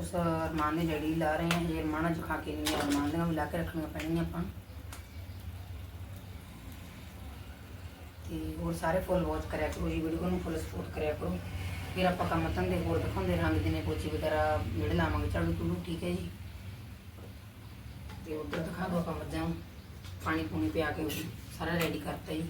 ਉਸ ਅਰਮਾਨ ਦੇ ਜੜੀ ਲਾ ਰਹੇ ਹਾਂ ਜੇ ਅਰਮਾਨ ਅੱਜ ਖਾ ਕੇ ਨਹੀਂ ਅਰਮਾਨ ਦੀਆਂ ਵੀ ਲਾ ਕੇ ਰੱਖਣੀਆਂ ਪੈਣੀਆਂ ਆਪਾਂ ਨੂੰ। ਤੇ ਹੋਰ ਸਾਰੇ ਫੁੱਲ ਵਾਚ ਕਰਿਆ ਕਰੋ, ਜੀ ਵੀਡੀਓ ਨੂੰ ਫੁੱਲ ਸਪੋਰਟ ਕਰਿਆ ਕਰੋ। ਫਿਰ ਆਪਾਂ ਕੰਮ ਧੰਦੇ ਹੋਰ ਦਿਖਾਉਂਦੇ ਰਹਾਂਗੇ ਦਿਨੇ ਪੋਚੀ ਵਗੈਰਾ ਜਿਹੜੇ ਲਾਵਾਂਗੇ, ਝਾੜੂ ਝੂੜੂ, ਠੀਕ ਹੈ ਜੀ। ਤੇ ਉੱਧਰ ਦਿਖਾ ਦੋ ਆਪਾਂ ਮੱਝਾਂ ਪਾਣੀ ਪੂਣੀ ਪਿਆ ਕੇ ਸਾਰਾ ਰੈਡੀ ਕਰਤਾ ਜੀ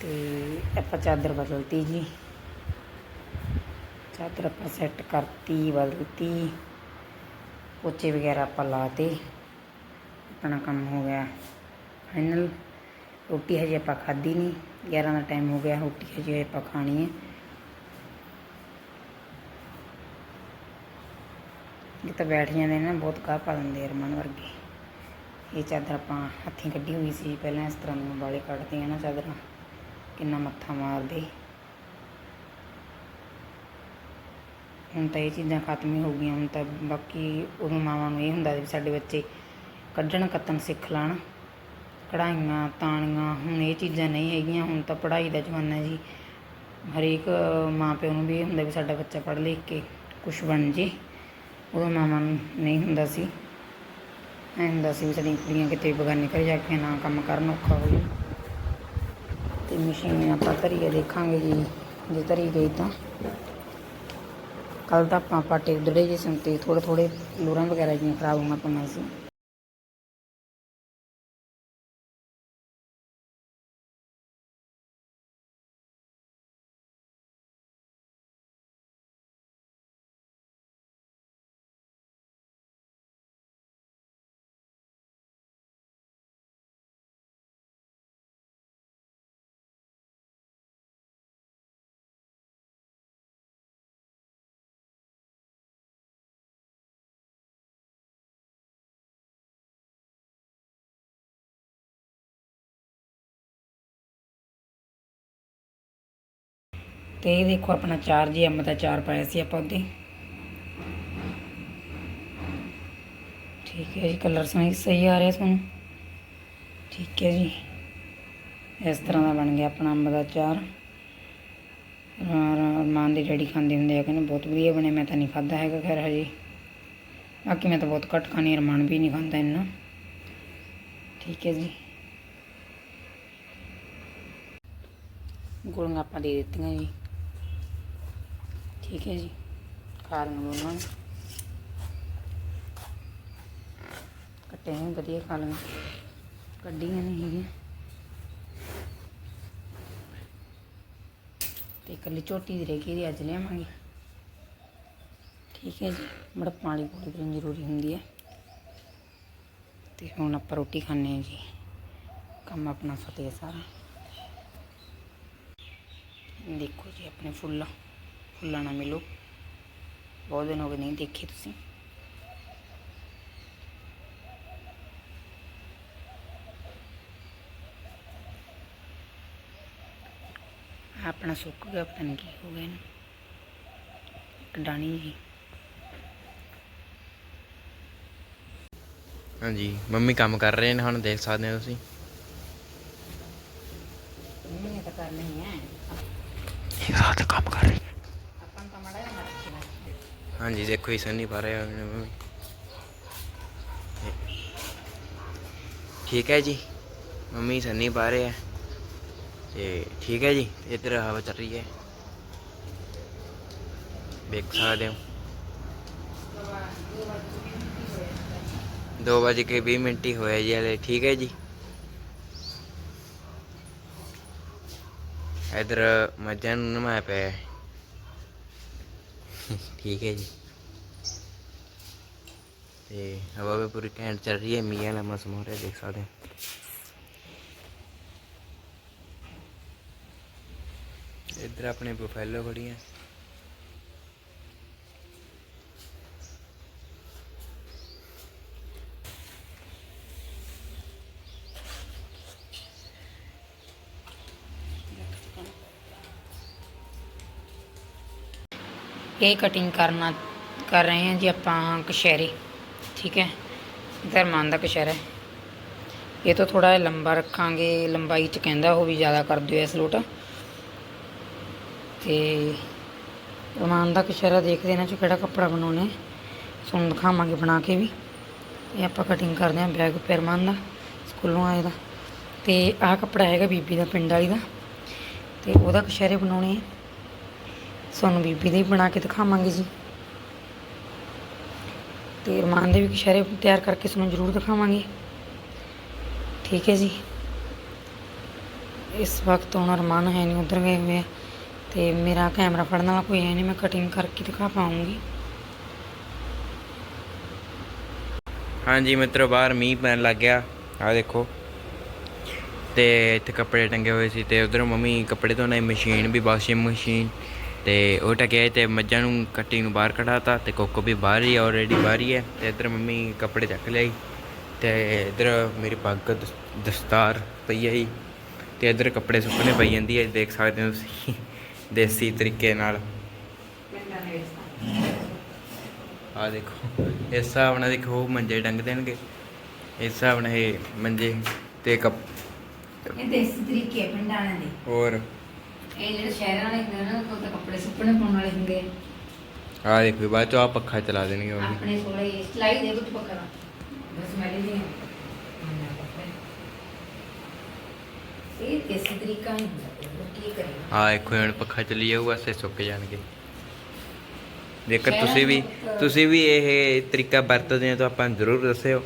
ਤੇ ਆਪਾਂ ਚਾਦਰ ਬਦਲਤੀ ਜੀ। ਚਾਦਰ ਆਪਾਂ ਸੈੱਟ ਕਰਤੀ, ਬਦਲਤੀ। ਪੋਚੇ ਵਗੈਰਾ ਆਪਾਂ ਲਾਤੇ। ਆਪਣਾ ਕੰਮ ਹੋ ਗਿਆ ਫਾਈਨਲ ਰੋਟੀ ਹਜੇ ਆਪਾਂ ਖਾਧੀ ਨਹੀਂ। 11 ਦਾ ਟਾਈਮ ਹੋ ਗਿਆ, ਰੋਟੀ ਹਜੇ ਆਪਾਂ ਖਾਣੀ ਹੈ। ਇਹ ਤਾਂ ਬੈਠ ਜਾਂਦੇ ਨੇ ਨਾ ਬਹੁਤ ਕਾਹ ਪਾ ਦਿੰਦੇ ਅਰਮਾਨ ਵਰਗੇ। ਇਹ ਚਾਦਰ ਆਪਾਂ ਹੱਥੀਂ ਕੱਢੀ ਹੋਈ ਸੀ ਪਹਿਲਾਂ, ਇਸ ਤਰ੍ਹਾਂ ਨੂੰ ਵਾਲੇ ਕੱਢਦੇ ਆ ਨਾ ਚਾਦਰਾਂ। ਕਿੰਨਾ ਮੱਥਾ ਮਾਰਦੇ। ਹੁਣ ਤਾਂ ਇਹ ਚੀਜ਼ਾਂ ਖਤਮ ਹੀ ਹੋ ਗਈਆਂ, ਹੁਣ ਤਾਂ ਬਾਕੀ ਉਦੋਂ ਮਾਵਾਂ ਨੂੰ ਇਹ ਹੁੰਦਾ ਸੀ ਵੀ ਸਾਡੇ ਬੱਚੇ ਕੱਢਣ, ਕੱਤਣ, ਸਿੱਖ ਲੈਣ। ਕਢਾਈਆਂ, ਤਾਣੀਆਂ, ਹੁਣ ਇਹ ਚੀਜ਼ਾਂ ਨਹੀਂ ਹੈਗੀਆਂ, ਹੁਣ ਤਾਂ ਪੜ੍ਹਾਈ ਦਾ ਜ਼ਮਾਨਾ ਜੀ। ਹਰੇਕ ਮਾਂ ਪਿਓ ਨੂੰ ਵੀ ਇਹ ਹੁੰਦਾ ਵੀ ਸਾਡਾ ਬੱਚਾ ਪੜ੍ਹ ਲਿਖ ਕੇ ਕੁਝ ਬਣ ਜੇ। ਉਦੋਂ ਮਾਵਾਂ ਨੂੰ ਨਹੀਂ ਹੁੰਦਾ ਸੀ। ਐਂ ਹੁੰਦਾ ਸੀ ਵੀ ਸਾਡੀਆਂ ਕੁੜੀਆਂ ਕਿਤੇ ਬਗਾਨੇ ਘਰੇ ਜਾ ਕੇ ਨਾ ਕੰਮ ਕਰਨ ਔਖਾ ਹੋ ਜਾਊ ਤੇ ਮਸ਼ੀਨ ਆਪਾਂ ਧਰੀਏ ਦੇਖਾਂਗੇ ਜੀ, ਜੇ ਧਰੀ ਗਈ ਤਾਂ। ਕੱਲ ਤਾਂ ਆਪਾਂ ਪਾਟੇ ਉਧੜੇ ਜੇ ਸਨ ਤੇ ਥੋੜੇ ਥੋੜੇ ਲੋਰਾਂ ਵਗੈਰਾ ਜਿਹੀਆਂ ਖਰਾਬ ਹੋਣਾ ਪਈਆਂ ਸੀ। ਤੇ ਇਹ ਦੇਖੋ ਆਪਣਾ ਚਾਰ ਜੀ ਅੰਬ ਦਾ ਚਾਰ ਪਾਇਆ ਸੀ ਆਪਾਂ ਉਹਦੇ। ਠੀਕ ਹੈ ਜੀ ਕਲਰ ਸਹੀ ਸਹੀ ਆ ਰਿਹਾ ਤੁਹਾਨੂੰ? ਠੀਕ ਹੈ ਜੀ। ਇਸ ਤਰ੍ਹਾਂ ਦਾ ਬਣ ਗਿਆ ਆਪਣਾ ਅੰਬ ਦਾ ਚਾਰ। ਮਾਨ ਦੇ ਡੈਡੀ ਖਾਂਦੇ ਹੁੰਦੇ ਆ, ਕਹਿੰਦੇ ਬਹੁਤ ਵਧੀਆ ਬਣਿਆ ਮੈਂ ਤਾਂ ਨਹੀਂ ਖਾਦਾ ਹੈਗਾ ਖੈਰ ਹਜੇ। ਬਾਕੀ ਮੈਂ ਤਾਂ ਬਹੁਤ ਘੱਟ ਖਾਣੀ ਰਮਾਨ ਵੀ ਨਹੀਂ ਖਾਂਦਾ ਇੰਨਾ। ਠੀਕ ਹੈ ਜੀ। ਗੁੜੀਆਂ ਆਪਾਂ ਦੇ ਦਿੱਤੀਆਂ ਜੀ। ਠੀਕ ਹੈ ਜੀ। ਖਾ ਲਵਾਂਗੇ ਉਹਨਾਂ ਨੂੰ। ਕੱਟੇ ਨੇ ਵਧੀਆ ਖਾ ਲਵਾਂ ਕੱਢੀਆਂ ਨਹੀਂ ਹੈਗੀਆਂ। ਤੇ ਇਕੱਲੀ ਝੋਟੀ ਦੀ ਰਹਿ ਗਈ ਇਹਦੀ ਅੱਜ ਲਿਆਵਾਂਗੇ। ਠੀਕ ਹੈ ਜੀ ਬੜਾ ਪਾਣੀ ਪੂਰੀ ਪੀਣੀ ਜ਼ਰੂਰੀ ਹੁੰਦੀ ਹੈ। ਤੇ ਹੁਣ ਆਪਾਂ ਰੋਟੀ ਖਾਣੇ ਆ ਜੀ। ਕੰਮ ਆਪਣਾ ਫਤਿਹ ਸਾਰਾ। ਦੇਖੋ ਜੀ ਆਪਣੇ ਫੁੱਲਾਂ। ਫੁੱਲਾਂ ਨਾਲ ਮਿਲੋ। ਬਹੁਤ ਦਿਨ ਹੋ ਗਏ ਨਹੀਂ ਦੇਖੇ ਤੁਸੀਂ। ਆਪਣਾ ਸੁੱਕ ਗਿਆ ਪਤਾ ਨਹੀਂ ਕੀ ਹੋ ਗਿਆ ਇਹਨੂੰ। ਇੱਕ ਡਾਣੀ ਜੀ ਹਾਂਜੀ ਮੰਮੀ ਕੰਮ ਕਰ ਰਹੇ ਨੇ ਹੁਣ ਦੇਖ ਸਕਦੇ ਹੋ ਤੁਸੀਂ। ਨਹੀਂ ਤਾਂ ਕਰਨਾ ਹੀ ਹੈ। ਇੱਕ ਸਾਥ ਕੰਮ ਕਰ ਰਹੇ ਆਪਾਂ ਨੂੰ ਤਾਂ ਮੜਾ ਜਿਹਾ ਰੱਖਣਾ ਹਾਂਜੀ, ਦੇਖੋ ਇਸ ਨਹੀਂ ਪਾ ਰਿਹਾ ਮੰਮੀ। ਠੀਕ ਹੈ ਜੀ, ਮੰਮੀ ਸੰਨੀ ਪਾ ਰਹੇ ਆ। ਤੇ ਠੀਕ ਹੈ ਜੀ, ਇੱਧਰ ਹਵਾ ਚੱਲ ਰਹੀ ਹੈ। ਦੇਖ ਸਕਦੇ ਹੋ। ਦੋ ਵਜੇ ਕੇ 20 ਮਿੰਟ ਹੀ ਹੋਇਆ ਜੀ ਹਲੇ, ਠੀਕ ਹੈ ਜੀ। ਇਧਰ ਮੱਝਾਂ ਨੂੰ ਨਮਾਇਆ ਪਿਆ ਹੈ। ਠੀਕ ਹੈ ਜੀ ਤੇ ਹਵਾ ਵੀ ਪੂਰੀ ਘੈਂਟ ਚੱਲ ਰਹੀ ਹੈ, ਮੀਂਹ ਵਾਲਾ ਮੌਸਮ ਹੋ ਰਿਹਾ, ਦੇਖ ਸਕਦੇ ਹੋ ਇੱਧਰ ਆਪਣੇ ਬਫੈਲੋ ਖੜੀਆਂ ਇਹ ਕਟਿੰਗ ਕਰਨਾ, ਕਰ ਰਹੇ ਹਾਂ ਜੀ ਆਪਾਂ ਕਸ਼ਹਿਰੇ, ਠੀਕ ਹੈ? ਧਰਮਾਨ ਦਾ ਕਸ਼ਹਿਰਾ ਇਹ ਤੋਂ ਥੋੜਾ ਲੰਬਾ ਰੱਖਾਂਗੇ, ਲੰਬਾਈ ਚ ਕਹਿੰਦਾ ਉਹ ਵੀ ਜ਼ਿਆਦਾ ਕਰ ਦਿਓ ਇਸ ਲੋਟ। ਤੇ ਰਮਾਨ ਦਾ ਕਸ਼ਹਿਰਾ ਦੇਖਦੇ ਇਹਨਾਂ ਚ ਕਿਹੜਾ ਕੱਪੜਾ ਬਣਾਉਣਾ ਹੈ। ਤੁਹਾਨੂੰ ਦਿਖਾਵਾਂਗੇ ਬਣਾ ਕੇ ਵੀ। ਇਹ ਆਪਾਂ ਕਟਿੰਗ ਕਰਦੇ ਹਾਂ ਬੈਗ ਪੈਰਮਾਨ ਦਾ, ਸਕੂਲੋਂ ਆਏ ਦਾ। ਤੇ ਆਹ ਕੱਪੜਾ ਹੈਗਾ ਬੀਬੀ ਦਾ, ਪਿੰਡ ਵਾਲੀ ਦਾ। ਤੇ ਉਹਦਾ ਕਸ਼ਹਿਰੇ ਬਣਾਉਣੇ ਆ ਤੁਹਾਨੂੰ ਬੀਬੀ ਦੇ ਹੀ ਬਣਾ ਕੇ ਦਿਖਾਵਾਂਗੇ ਜੀ। ਤੇ ਰਮਾਨ ਦੇ ਵੀ ਕਸ਼ਹਿਰੇ ਤਿਆਰ ਕਰਕੇ ਤੁਹਾਨੂੰ ਜ਼ਰੂਰ ਦਿਖਾਵਾਂਗੇ। ਠੀਕ ਹੈ ਜੀ। ਇਸ ਵਕਤ ਹੁਣ ਰਮਾਨ ਹੈ ਨਹੀਂ, ਉਧਰ ਗਏ ਹੋਏ ਆ। ਤੇ ਮੇਰਾ ਕੈਮਰਾ ਫੜਨ ਵਾਲਾ ਕੋਈ ਹੈ ਨਹੀਂ, ਮੈਂ ਕਟਿੰਗ ਕਰਕੇ ਦਿਖਾ ਪਾਉਂਗੀ। ਹਾਂਜੀ ਮਿੱਤਰੋ, ਬਾਹਰ ਮੀਂਹ ਪੈਣ ਲੱਗ ਗਿਆ। ਆ ਦੇਖੋ। ਤੇ ਇੱਥੇ ਕੱਪੜੇ ਟੰਗੇ ਹੋਏ ਸੀ ਤੇ ਉਧਰ ਮੰਮੀ ਕੱਪੜੇ ਧੋਣ ਮਸ਼ੀਨ ਵੀ ਵਾਸ਼ਿੰਗ ਮਸ਼ੀਨ। ਤੇ ਉਹ ਟਕਿਆ ਤੇ ਮੱਝਾਂ ਨੂੰ ਕੱਟੀ ਨੂੰ ਬਾਹਰ ਕਢਾਤਾ ਤੇ ਕੋਕੋ ਵੀ ਬਾਹਰ ਹੀ ਆਲਰੇਡੀ ਬਾਹਰ ਹੀ ਹੈ ਤੇ ਇੱਧਰ ਮੰਮੀ ਕੱਪੜੇ ਚੱਕ ਲਿਆਈ ਤੇ ਇੱਧਰ ਮੇਰੀ ਪੱਗ ਦਸ- ਦਸਤਾਰ ਪਈ ਹੈ ਤੇ ਇੱਧਰ ਕੱਪੜੇ ਸੁੱਕਣੇ ਪਈ ਜਾਂਦੀ ਹੈ ਦੇਖ ਸਕਦੇ ਹੋ ਤੁਸੀਂ ਦੇਸੀ ਤਰੀਕੇ ਨਾਲ। ਆ ਦੇਖੋ ਇਸ ਹਿਸਾਬ ਨਾਲ ਦੇਖੋ ਮੰਜੇ ਡੰਗ ਦੇਣਗੇ। ਇਸ ਹਿਸਾਬ ਨਾਲ ਇਹ ਮੰਜੇ ਤੇ ਕੱਪ ਇਹ ਦੇਸੀ ਤਰੀਕੇ ਪਿੰਡਾਂ ਦੇ। ਹੋਰ? ਇਹ ਜਿਹੜੇ ਸ਼ਹਿਰਾਂ ਵਾਲੇ ਹੁੰਦੇ ਨੇ ਨਾ ਉਹ ਤਾਂ ਕੱਪੜੇ ਸੁੱਕਣੇ ਪਾਉਣ ਵਾਲੇ ਹੁੰਦੇ ਆ। ਆ ਦੇਖੋ ਬਾਅਦ ਚੋਂ ਆ ਪੱਖਾ ਚਲਾ ਦੇਣਗੇ ਉਹ ਵੀ। ਆਪਣੇ ਥੋੜੇ ਸਲਾਈ ਦੇ ਵਿੱਚ ਪਕੜਾ ਬਸ ਮੈਂ ਲਈ ਇਹ ਦੇਸੀ ਤਰੀਕਾ ਹੀ ਹੁੰਦਾ ਹੈ ਕੀ ਕਰੀਏ? ਆ ਦੇਖੋ ਹੁਣ ਪੱਖਾ ਚੱਲੀ ਜਾਊਗਾ ਸੇ ਸੁੱਕ ਜਾਣਗੇ। ਜੇਕਰ ਤੁਸੀਂ ਵੀ ਤੁਸੀਂ ਵੀ ਇਹ ਤਰੀਕਾ ਵਰਤਦੇ ਹੋ ਤਾਂ ਆਪਾਂ ਨੂੰ ਜ਼ਰੂਰ ਦੱਸਿਓ।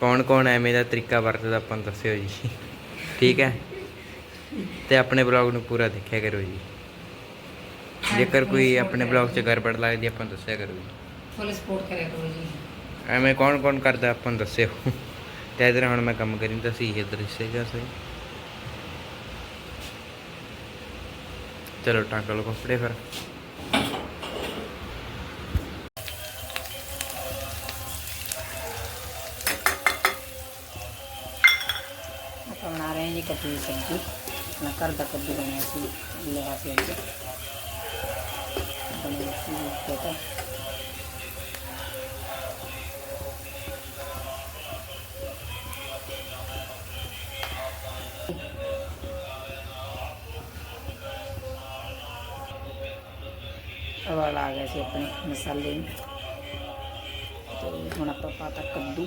ਕੌਣ ਕੌਣ ਐਵੇਂ ਦਾ ਤਰੀਕਾ ਵਰਤਦਾ ਆਪਾਂ ਨੂੰ ਦੱਸਿਓ ਜੀ। ਠੀਕ ਹੈ? ਤੇ ਆਪਣੇ ਬਲੌਗ ਨੂੰ ਪੂਰਾ ਦੇਖਿਆ ਕਰੋ ਜੀ। ਜੇਕਰ ਕੋਈ ਆਪਣੇ ਬਲੌਗ 'ਚ ਗੜਬੜ ਲੱਗਦੀ ਆਪਾਂ ਨੂੰ ਦੱਸਿਆ ਕਰੋ ਜੀ। ਫੁੱਲ ਸਪੋਰਟ ਕਰਿਆ ਕਰੋ ਜੀ। ਐਵੇਂ ਕੌਣ ਕੌਣ ਕਰਦਾ ਆਪਾਂ ਨੂੰ ਦੱਸਿਓ। ਤੇ ਇਧਰ ਹੁਣ ਮੈਂ ਕੰਮ ਕਰੀ ਤਾਂ ਸੀ ਇਧਰ ਹਿੱਸੇਗਾ ਸਹੀ ਚਲੋ ਟਾਂਕ ਲਓ ਕੱਪੜੇ ਫਿਰ। ਆਪਾਂ ਬਣਾ ਰਹੇ ਹਾਂ ਜੀ ਸਬਜ਼ੀ। ਆਪਣਾ ਘਰ ਦਾ ਕੱਦੂ ਬਣਿਆ ਸੀ ਲਿਆ ਸੀ ਅੱਜ ਬਣਿਆ ਸੀ ਪਤਾ ਅਵਾਲ ਆ ਗਿਆ ਸੀ ਆਪਣੇ ਮਸਾਲੇ ਨੂੰ ਤੇ ਹੁਣ ਆਪਾਂ ਪਾਤਾ ਕੱਦੂ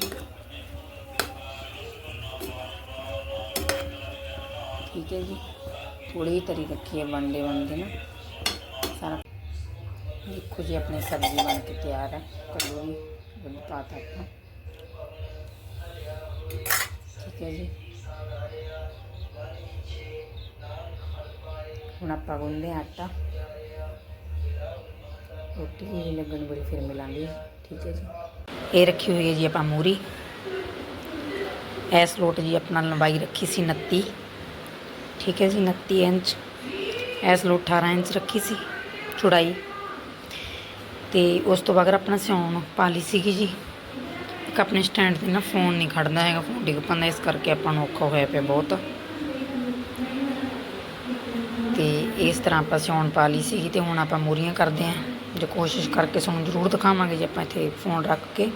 ਠੀਕ ਹੈ ਜੀ। ਥੋੜੀ ਤਰੀ ਰੱਖੀ ਹੈ ਵਨਡੇ ਵਨਡੇ ਨਾ। ਸਾਰਾ ਦੇਖੋ ਜੀ, ਆਪਣੀ ਸਬਜ਼ੀ ਬਣ ਕੇ ਤਿਆਰ ਹੈ। ਕੱਦੂ ਵੀ ਦੁੱਧ ਪਾਤਾ ਆਪਾਂ। ਠੀਕ ਹੈ ਜੀ। ਹੁਣ ਆਪਾਂ ਗੁੰਦੇ ਹਾਂ ਆਟਾ। ਰੋਟੀ ਵੀ ਲੱਗਣ ਬੜੀ ਫਿਰ ਮਿਲਾਂਗੇ। ਠੀਕ ਹੈ ਜੀ। ਇਹ ਰੱਖੀ ਹੋਈ ਹੈ ਜੀ ਆਪਾਂ ਮੂਰੀ। ਐਸ ਲੋਟ ਜੀ ਆਪਣਾ ਲੰਬਾਈ ਰੱਖੀ ਸੀ 29 ਠੀਕ ਹੈ ਜੀ 29 ਇੰਚ। ਐਸ ਲੋ 18 ਇੰਚ ਰੱਖੀ ਸੀ ਚੌੜਾਈ। ਤੇ ਉਸ ਤੋਂ ਬਾਅਦ ਆਪਣਾ ਸਿਉਣ ਪਾ ਲਈ ਸੀਗੀ ਜੀ। ਇੱਕ ਆਪਣੇ ਸਟੈਂਡ ਤੇ ਨਾ ਫੋਨ ਨਹੀਂ ਖੜਦਾ ਹੈਗਾ, ਫੋਨ ਡਿੱਗ ਪੈਂਦਾ, ਇਸ ਕਰਕੇ ਆਪਾਂ ਨੂੰ ਔਖਾ ਹੋਇਆ ਪਿਆ ਬਹੁਤ। ਤੇ ਇਸ ਤਰ੍ਹਾਂ ਆਪਾਂ ਸਿਉਣ ਪਾ ਲਈ ਸੀਗੀ ਤੇ ਹੁਣ ਆਪਾਂ ਮੂਰੀਆਂ ਕਰਦੇ ਆਂ ਜੋ ਕੋਸ਼ਿਸ਼ ਕਰਕੇ ਤੁਹਾਨੂੰ ਜ਼ਰੂਰ ਦਿਖਾਵਾਂਗੇ ਜੇ ਆਪਾਂ ਇੱਥੇ ਫੋਨ ਰੱਖ ਕੇ।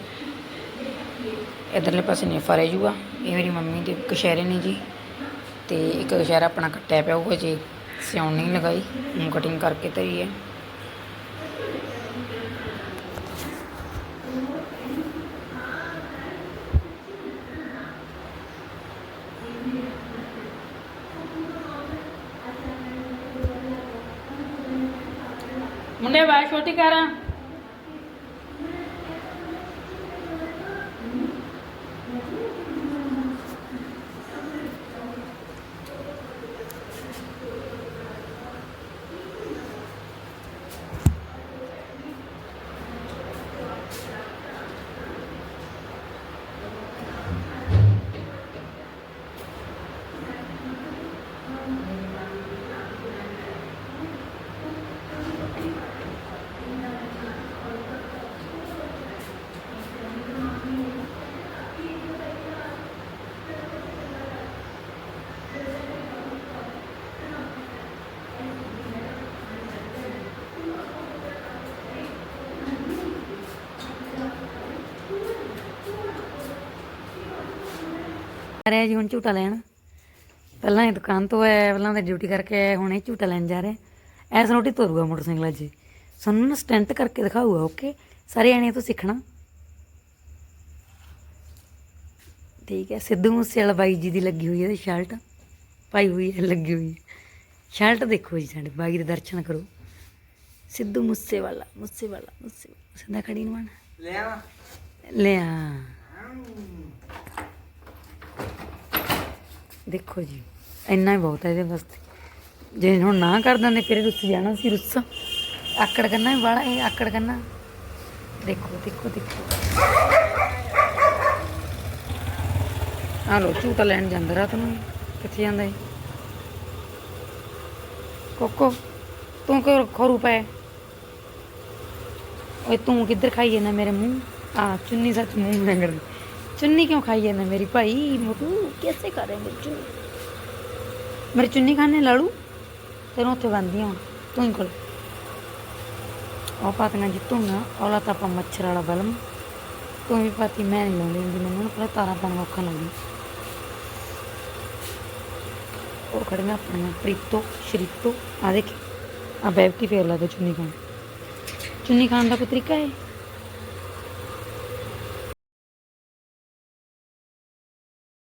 ਇਧਰਲੇ ਪਾਸੇ ਨੇ ਫਰੇ ਜੂਗਾ। ਇਹ ਮੇਰੀ ਮੰਮੀ ਦੇ ਕਸ਼ਹਿਰੇ ਨੇ ਜੀ। ਤੇ ਇੱਕ ਕਸ਼ਹਿਰਾ ਆਪਣਾ ਕੱਟਿਆ ਪਿਆ ਉਹ ਜੇ ਸਿਉਣ ਨਹੀਂ ਲਗਾਈ, ਹੁਣ ਕਟਿੰਗ ਕਰਕੇ ਧਰੀ ਹੈ ਮੁੰਡੇ ਬਾਹਰ ਛੋਟੀ ਕਰਾਂ। ਆ ਰਿਹਾ ਜੀ ਹੁਣ ਝੂਟਾ ਲੈਣ। ਪਹਿਲਾਂ ਇਹ ਦੁਕਾਨ ਤੋਂ ਆਇਆ ਪਹਿਲਾਂ ਤਾਂ ਡਿਊਟੀ ਕਰਕੇ ਆਇਆ ਹੁਣ ਇਹ ਝੂਟਾ ਲੈਣ ਜਾ ਰਿਹਾ। ਐਸ ਰੋਟੀ ਤੋਰੂਗਾ ਮੋਟਰਸਾਈਕਲ ਅੱਜ। ਸਾਨੂੰ ਨਾ ਸਟੈਂਟ ਕਰਕੇ ਦਿਖਾਊਗਾ ਓਕੇ ਸਾਰੇ ਜਾਣੇ ਤੋਂ ਸਿੱਖਣਾ। ਠੀਕ ਹੈ ਸਿੱਧੂ ਮੂਸੇ ਵਾਲਾ ਬਾਈ ਜੀ ਦੀ ਲੱਗੀ ਹੋਈ ਹੈ ਸ਼ਰਟ ਪਾਈ ਹੋਈ ਹੈ ਲੱਗੀ ਹੋਈ ਹੈ। ਸ਼ਰਟ ਦੇਖੋ ਜੀ ਸਾਡੇ ਬਾਈ ਦੇ ਦਰਸ਼ਨ ਕਰੋ। ਸਿੱਧੂ ਮੂਸੇ ਵਾਲਾ ਮੂਸੇ ਸਿੱਧਾ ਖੜੀ ਨੂੰ ਬਣ ਲਿਆ ਲਿਆ ਦੇਖੋ ਜੀ, ਇੰਨਾ ਹੀ ਬਹੁਤ ਹੈ ਇਹਦੇ ਵਾਸਤੇ। ਜੇ ਹੁਣ ਨਾ ਕਰ ਦਿੰਦੇ, ਫਿਰ ਇਹ ਰੁੱਸ ਜਾਣਾ ਸੀ ਰੁੱਸ। ਆਕੜ ਕਰਨਾ ਵੀ ਵਾਲਾ ਇਹ ਆਕੜ ਕਰਨਾ। ਦੇਖੋ ਦੇਖੋ ਦੇਖੋ। ਆ ਲੋ ਝੂਟਾ ਲੈਣ ਜਾਂਦਾ ਰਾਤ ਨੂੰ। ਕਿੱਥੇ ਜਾਂਦਾ ਏ ਕੋਕੋ, ਤੂੰ ਕਿਉਂ ਖੋਰੂ ਪਏ ਓਏ, ਤੂੰ ਕਿੱਧਰ ਖਾਈ ਜਾਂਦਾ ਮੇਰੇ ਮੂੰਹ? ਆ ਚੁੰਨੀ ਸੱਚ ਮੂੰਹ ਰੰਗੜ ਚੁੰਨੀ ਕਿਉਂ ਖਾਈ ਜਾਂਦਾ ਮੇਰੀ ਭਾਈ ਮੋਟੂ कैसे करेंगे चुन्नी ਮੇਰੀ ਚੁੰਨੀ ਖਾਣੇ ਲਾੜੂ ਤੈਨੂੰ ਉੱਥੇ ਬੰਦੀ ਹਾਂ ਤੂੰ ਹੀ ਕੋਲ ਉਹ ਪਾਤੀਆਂ ਜਿੱਤੂ ਨਾ ਔਲਾ ਤਾਂ ਆਪਾਂ ਮੱਛਰ ਵਾਲਾ ਬਲਮ ਤੂੰ ਵੀ ਪਾਤੀ ਮੈਂ ਨਹੀਂ ਲਾਉਂਦੀ ਹੁੰਦੀ ਮੈਨੂੰ ਨਾ ਪਹਿਲਾਂ ਤਾਰਾਂ ਪਾਉਣਾ ਔਖਾ ਲੱਗਦਾ ਉਹ ਖੜੀਆਂ ਆਪਣੀਆਂ ਪ੍ਰੀਤੋ ਸ਼ਰੀਤੋ ਆ ਦੇਖ ਆ ਬੈਬ ਕੀ ਫੇਰ ਲਾ ਦੇ ਚੁੰਨੀ ਖਾਣ ਚੁੰਨੀ ਖਾਣ ਦਾ ਕੋਈ ਤਰੀਕਾ ਹੈ